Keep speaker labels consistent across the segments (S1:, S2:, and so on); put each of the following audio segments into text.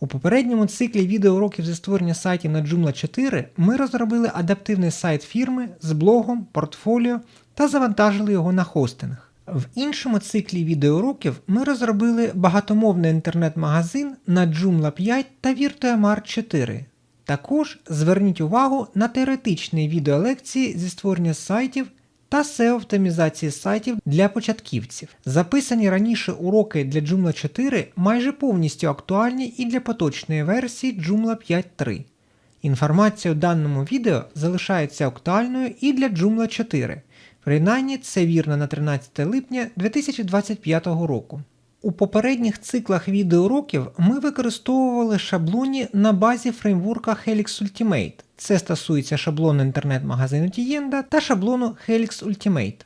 S1: У попередньому циклі відеоуроків зі створення сайтів на Joomla 4 ми розробили адаптивний сайт фірми з блогом, портфоліо та завантажили його на хостинг. В іншому циклі відеоуроків ми розробили багатомовний інтернет-магазин на Joomla 5 та VirtuaMart 4. Також зверніть увагу на теоретичні відеолекції зі створення сайтів та SEO-оптимізації сайтів для початківців. Записані раніше уроки для Joomla 4 майже повністю актуальні і для поточної версії Joomla 5.3. Інформація у даному відео залишається актуальною і для Joomla 4. Принаймні це вірно на 13 липня 2025 року. У попередніх циклах відеоуроків ми використовували шаблоні на базі фреймворка Helix Ultimate. Це стосується шаблону інтернет-магазину Tienda та шаблону Helix Ultimate.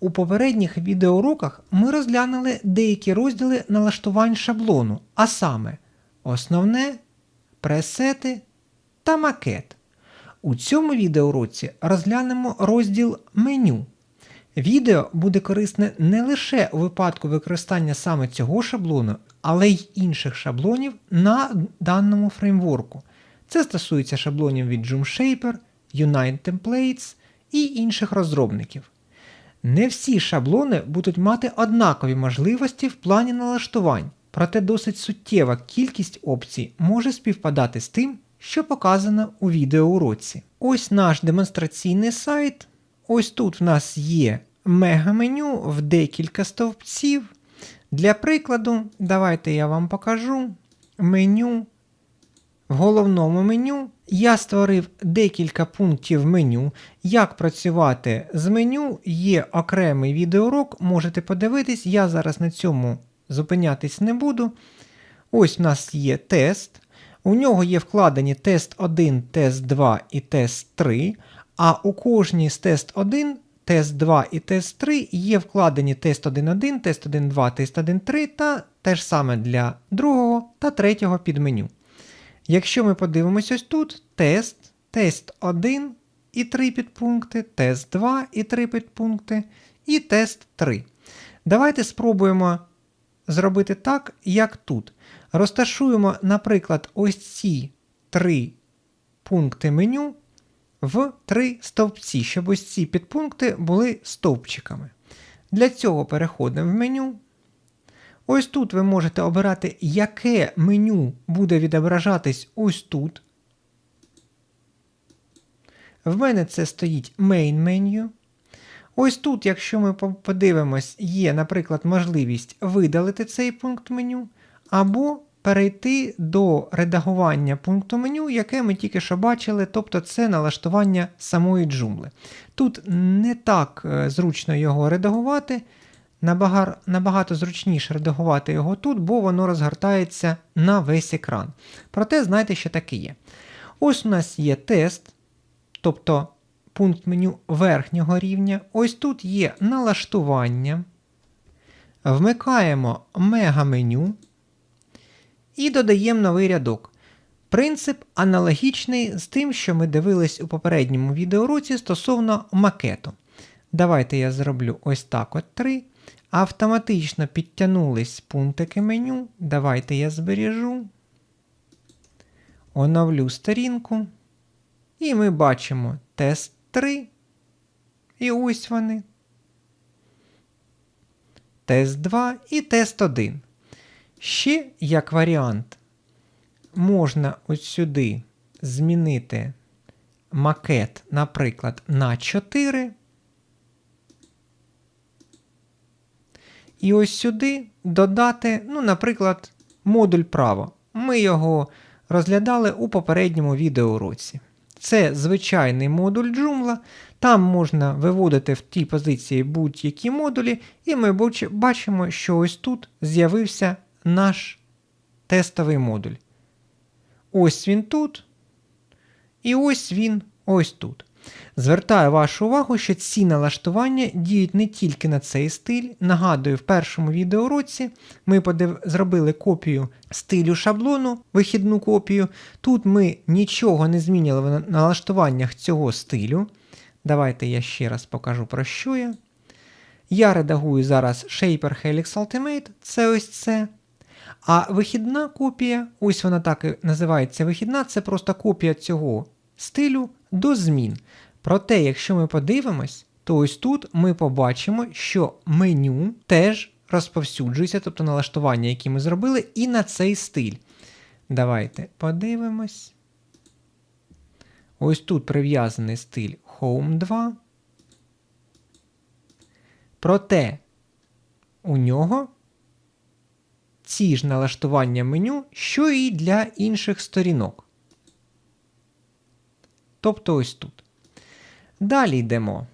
S1: У попередніх відеоуроках ми розглянули деякі розділи налаштувань шаблону, а саме основне, пресети та макет. У цьому відеоуроці розглянемо розділ меню. Відео буде корисне не лише у випадку використання саме цього шаблону, але й інших шаблонів на даному фреймворку. Це стосується шаблонів від JoomShaper, Unite Templates і інших розробників. Не всі шаблони будуть мати однакові можливості в плані налаштувань, проте досить суттєва кількість опцій може співпадати з тим, що показано у відеоуроці. Ось наш демонстраційний сайт. Ось тут в нас є мегаменю в декілька стовпців. Для прикладу, давайте я вам покажу меню. В головному меню я створив декілька пунктів меню. Як працювати з меню, є окремий відеоурок, можете подивитись, я зараз на цьому зупинятись не буду. Ось у нас є тест. У нього є вкладені тест 1, тест 2 і тест 3. А у кожній з тест 1, тест 2 і тест 3 є вкладені тест 1.1, тест 1.2, тест 1.3 та те ж саме для другого та третього підменю. Якщо ми подивимось ось тут, тест, тест 1 і 3 підпункти, тест 2 і 3 підпункти, і тест 3. Давайте спробуємо зробити так, як тут. Розташуємо, наприклад, ось ці три пункти меню в три стовпці, щоб ось ці підпункти були стовпчиками. Для цього переходимо в меню. Ось тут ви можете обирати, яке меню буде відображатись ось тут. В мене це стоїть Main Menu. Ось тут, якщо ми подивимось, є, наприклад, можливість видалити цей пункт меню, або перейти до редагування пункту меню, яке ми тільки що бачили, тобто це налаштування самої джумли. Тут не так е, зручно його редагувати, набагато, зручніше редагувати його тут, бо воно розгортається на весь екран. Проте знайте, що таке є. Ось у нас є тест, тобто пункт меню верхнього рівня. Ось тут є налаштування. Вмикаємо мегаменю і додаємо новий рядок. Принцип аналогічний з тим, що ми дивились у попередньому відеоуроці стосовно макету. Давайте я зроблю ось так от 3. Автоматично підтягнулись пунктики меню. Давайте я збережу. Оновлю сторінку. І ми бачимо тест 3. І ось вони. Тест 2 і тест 1. Ще, як варіант, можна ось сюди змінити макет, наприклад, на 4. І ось сюди додати, ну, наприклад, модуль право. Ми його розглядали у попередньому відеоуроці. Це звичайний модуль Joomla. Там можна виводити в тій позиції будь-які модулі, і ми бачимо, що ось тут з'явився наш тестовий модуль. ось він тут. І ось він ось тут. Звертаю вашу увагу, що ці налаштування діють не тільки на цей стиль. Нагадую, в першому відеоуроці ми подив... зробили копію стилю шаблону, вихідну копію. Тут ми нічого не змінювали в налаштуваннях цього стилю. Давайте я ще раз покажу про що я. Я редагую зараз Shaper Helix Ultimate, це ось це. А вихідна копія, ось вона так і називається вихідна, це просто копія цього стилю до змін. Проте, якщо ми подивимось, то ось тут ми побачимо, що меню теж розповсюджується, тобто налаштування, які ми зробили, і на цей стиль. Давайте подивимось. Ось тут прив'язаний стиль Home 2. Проте у нього ці ж налаштування меню, що і для інших сторінок. Тобто ось тут. Далі йдемо.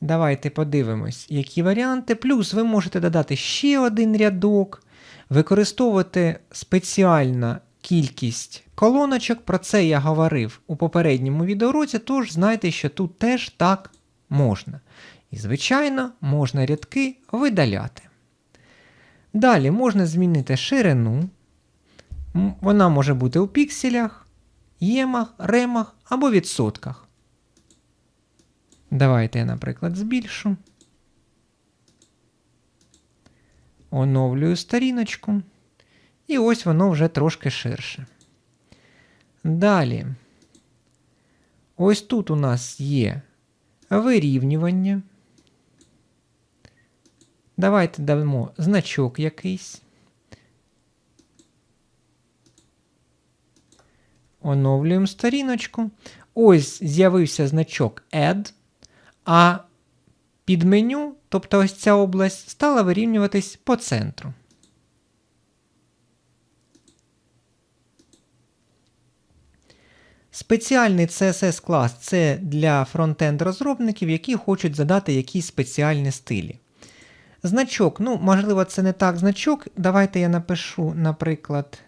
S1: Давайте подивимось, які варіанти. Плюс ви можете додати ще один рядок, використовувати спеціальна кількість колоночок. Про це я говорив у попередньому відеоуроці, тож знайте, що тут теж так можна. І, звичайно, можна рядки видаляти. Далі можна змінити ширину. Вона може бути у пікселях, ємах, ремах або відсотках. Давайте я, наприклад, збільшу. Оновлюю сторіночку. І ось воно вже трошки ширше. Далі. Ось тут у нас є вирівнювання. Давайте дамо значок якийсь. Оновлюємо сторіночку. Ось з'явився значок Add, а під меню, тобто ось ця область, стала вирівнюватись по центру. Спеціальний CSS клас це для фронтенд розробників, які хочуть задати якісь спеціальні стилі. Значок, ну, можливо, це не так значок. Давайте я напишу, наприклад,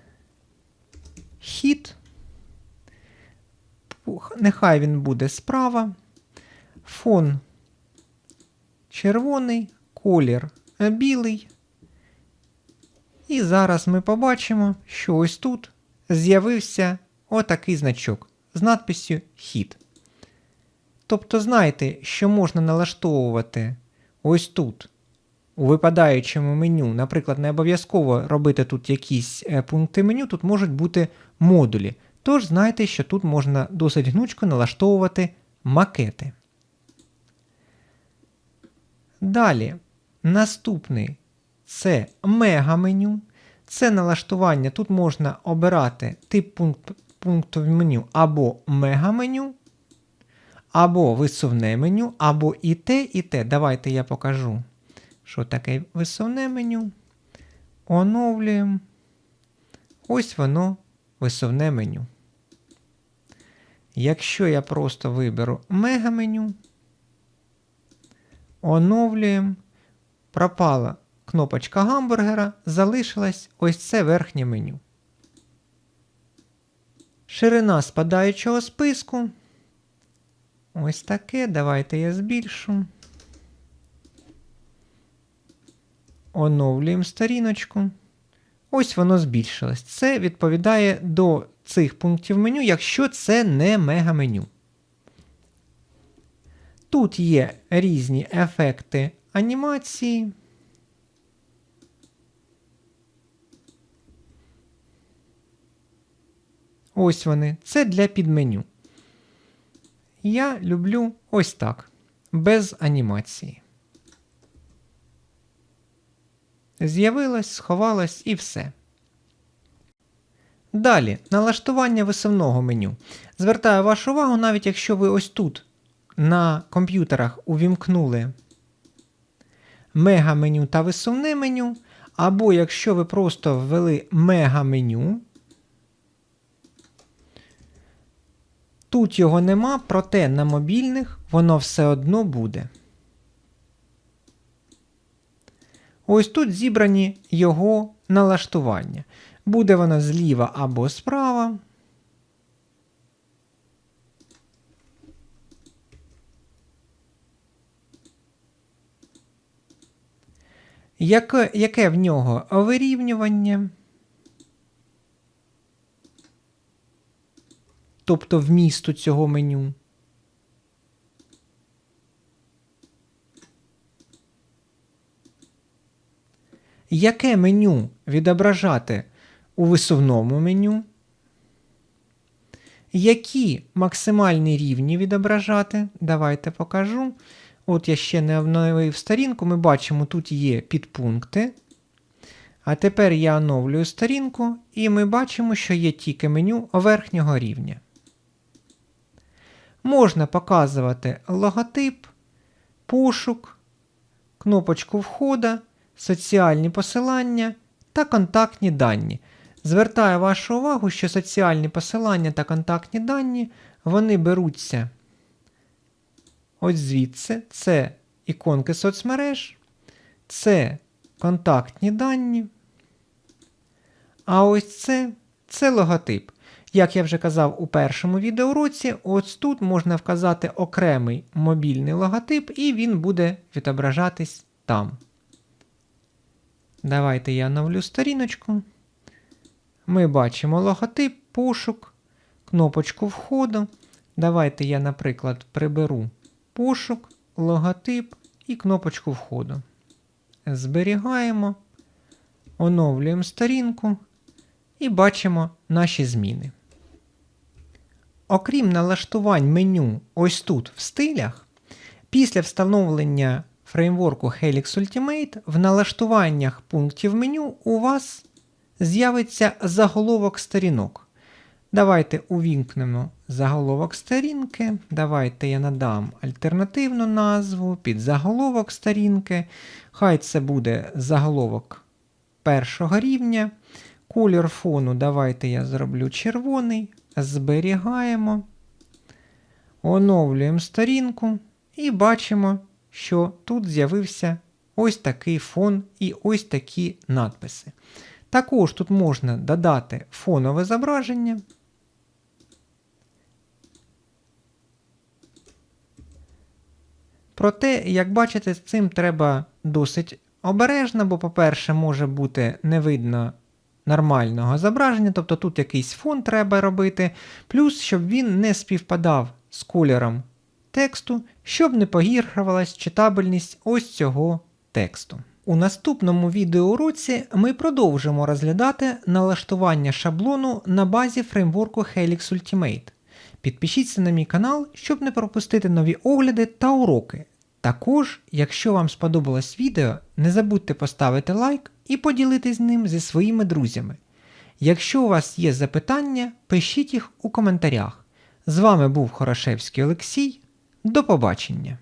S1: хід. Нехай він буде справа. Фон червоний, колір білий. І зараз ми побачимо, що ось тут з'явився отакий значок з надписю хід. Тобто, знаєте, що можна налаштовувати ось тут у випадаючому меню, наприклад, не обов'язково робити тут якісь е, пункти меню, тут можуть бути модулі. Тож знайте, що тут можна досить гнучко налаштовувати макети. Далі, наступний це мегаменю. Це налаштування. Тут можна обирати тип пункт, пункту меню або мегаменю, або висувне меню, або і те, і те. Давайте я покажу. Що таке висувне меню? Оновлюємо. Ось воно висувне меню. Якщо я просто виберу мегаменю, оновлюємо, пропала кнопочка гамбургера, залишилось ось це верхнє меню. Ширина спадаючого списку. Ось таке. Давайте я збільшу. Оновлюємо сторіночку. Ось воно збільшилось. Це відповідає до цих пунктів меню, якщо це не мегаменю. Тут є різні ефекти анімації. Ось вони. Це для підменю. Я люблю ось так. Без анімації. З'явилось, сховалось і все. Далі, налаштування висувного меню. Звертаю вашу увагу, навіть якщо ви ось тут на комп'ютерах увімкнули мега-меню та висувне меню, або якщо ви просто ввели мега-меню, тут його нема, проте на мобільних воно все одно буде. Ось тут зібрані його налаштування. Буде воно зліва або справа. Яке, яке в нього вирівнювання? Тобто вмісту цього меню. Яке меню відображати у висувному меню? Які максимальні рівні відображати? Давайте покажу. От я ще не обновив сторінку, ми бачимо, тут є підпункти. А тепер я оновлюю сторінку, і ми бачимо, що є тільки меню верхнього рівня. Можна показувати логотип, пошук, кнопочку входа, соціальні посилання та контактні дані. Звертаю вашу увагу, що соціальні посилання та контактні дані вони беруться ось звідси. Це іконки соцмереж, це контактні дані. А ось це це логотип. Як я вже казав у першому відеоуроці, ось тут можна вказати окремий мобільний логотип, і він буде відображатись там. Давайте я оновлю сторіночку. Ми бачимо логотип, пошук, кнопочку входу. Давайте я, наприклад, приберу пошук, логотип і кнопочку входу. Зберігаємо, оновлюємо сторінку і бачимо наші зміни. Окрім налаштувань меню ось тут в стилях, після встановлення фреймворку Helix Ultimate в налаштуваннях пунктів меню у вас з'явиться заголовок сторінок. Давайте увімкнемо заголовок сторінки. Давайте я надам альтернативну назву під заголовок сторінки. Хай це буде заголовок першого рівня. Колір фону давайте я зроблю червоний. Зберігаємо. Оновлюємо сторінку і бачимо, що тут з'явився ось такий фон і ось такі надписи. Також тут можна додати фонове зображення. Проте, як бачите, з цим треба досить обережно, бо, по-перше, може бути не видно нормального зображення, тобто тут якийсь фон треба робити, плюс, щоб він не співпадав з кольором тексту, щоб не погіршувалась читабельність ось цього тексту. У наступному відеоуроці ми продовжимо розглядати налаштування шаблону на базі фреймворку Helix Ultimate. Підпишіться на мій канал, щоб не пропустити нові огляди та уроки. Також, якщо вам сподобалось відео, не забудьте поставити лайк і поділитись ним зі своїми друзями. Якщо у вас є запитання, пишіть їх у коментарях. З вами був Хорошевський Олексій. До побачення!